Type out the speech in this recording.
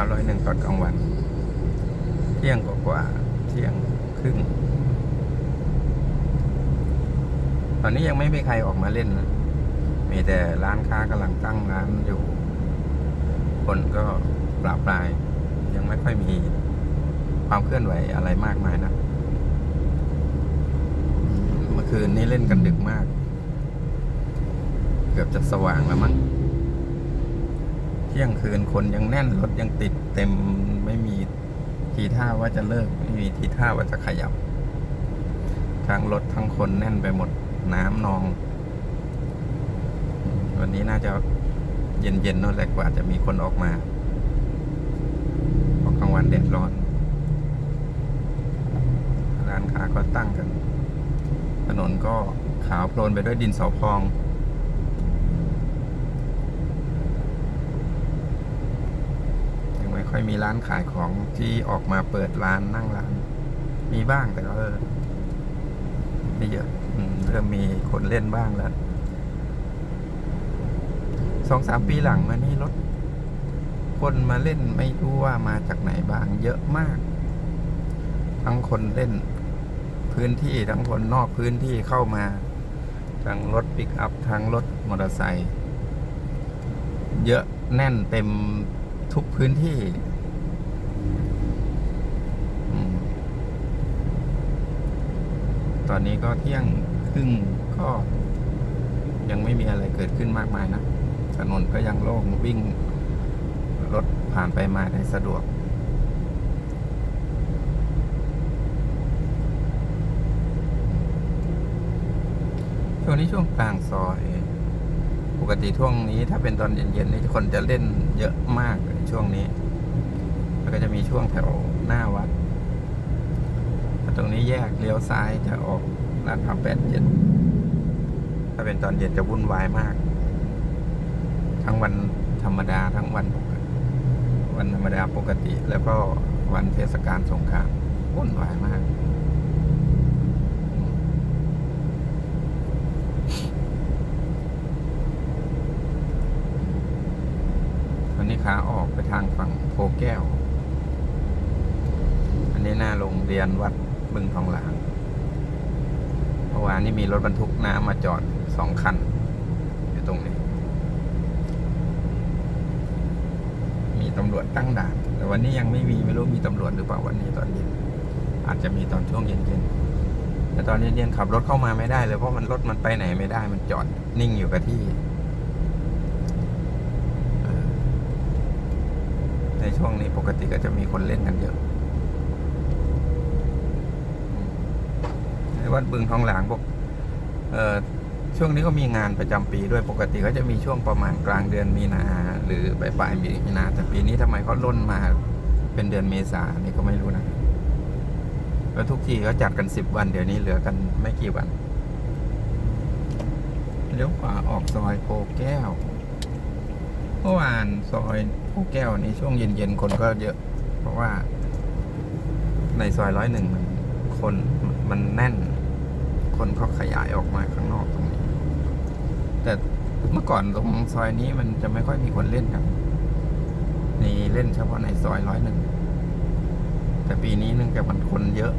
าร้อยหนึ่งตอนกลางวัน เที่ยงกว่าเที่ยงครึ่ง ตอนนี้ยังไม่มีใครออกมาเล่นนะมีแต่ร้านค้ากำลังตั้งร้านอยู่ คนก็ปราบปราย ยังไม่ค่อยมีความเคลื่อนไหวอะไรมากมายนะเมื่อคืนนี้เล่นกันดึกมาก เกือบจะสว่างแล้วมั้ง เที่ยงคืนคนยังแน่นรถยังติดเต็มไม่มีทีท่าว่าจะเลิกไม่มีทีท่าว่าจะขยับ ทั้งรถทั้งคนแน่นไปหมดน้ำนอง วันนี้น่าจะเย็นๆนั่นแหละกว่าจะมีคนออกมาเพราะกลางวันแดดร้อน ร้านค้าก็ตั้งกัน ถนนก็ขาวโพลนไปด้วยดินสอพอง ยังไม่ ค่อยมีร้านขายของที่ออกมาเปิดร้านนั่งร้าน มีบ้างแต่ก็ไม่เยอะเริ่มมีคนเล่นบ้างแล้วสองสามปีหลังมานี่รถ คนมาเล่นไม่รู้ว่ามาจากไหนบ้าง เยอะมาก ทั้งคนเล่น พื้นที่ทั้งคนนอกพื้นที่เข้ามาทั้งรถปิกอัพทั้งรถมอเตอร์ไซค์เยอะแน่นเต็ม ทุกพื้นที่ ตอนนี้ก็เที่ยงครึ่งก็ยังไม่มีอะไรเกิดขึ้นมากมายนะถนนก็ยังโล่งวิ่งรถผ่านไปมาได้สะดวก ช่วงนี้ช่วงกลางซอย ปกติช่วงนี้ถ้าเป็นตอนเย็นๆนี่คนจะเล่นเยอะมากช่วงนี้ แล้วก็จะมีช่วงแถวหน้าวัด ตรงนี้แยกเลี้ยวซ้ายจะออกลาดพร้าวแปดเจ็ดถ้าเป็นตอนเย็นจะวุ่นวายมาก ทั้งวันธรรมดาทั้งวันปกติวันธรรมดาปกติ แล้วก็วันเทศกาลสงกรานต์วุ่นวายมาก นี้ขาออกไปทางฝั่งโพแก้ว อันนี้หน้าโรงเรียนวัดบึงทองหลางเมื่อวานนี้มีรถบรรทุกน้ำมาจอดสองคัน อยู่ตรงนี้ มีตำรวจตั้งด่าน แต่วันนี้ยังไม่มีไม่รู้มีตำรวจหรือเปล่าวันนี้ตอนเย็นอาจจะมีตอนช่วงเย็นๆแต่ตอนเย็นๆขับรถเข้ามาไม่ได้เลยเพราะมันรถมันไปไหนไม่ได้มันจอดนิ่งอยู่กับที่ เออใน ช่วงนี้ปกติก็จะมีคนเล่นกันเยอะอืมในวัดบึงทองหลางบอกเออช่วงนี้ก็มีงานประจำปีด้วยปกติก็จะมีช่วงประมาณกลางเดือนมีนา หรือปลายปลายๆมีนา แต่ปีนี้ทำไมเขาล่นมาเป็นเดือนเมษานี่ก็ไม่รู้นะแล้วทุกที่เขาจัดกันสิบวันเดี๋ยวนี้เหลือกันไม่กี่วันเลี้ยวขวาออกซอยโพแก้ว เมื่อวานซอยผู้แก้วในช่วงเย็นๆคนก็เยอะ เพราะว่า ในซอยร้อยหนึ่งมันคนมันแน่น คนเขาขยายออกมาข้างนอกตรงนี้ แต่เมื่อก่อนตรงซอยนี้มันจะไม่ค่อยมีคนเล่นกันนี่เล่นเฉพาะในซอยร้อยหนึ่งแต่ปีนี้เนื่องจากมันคนเยอะ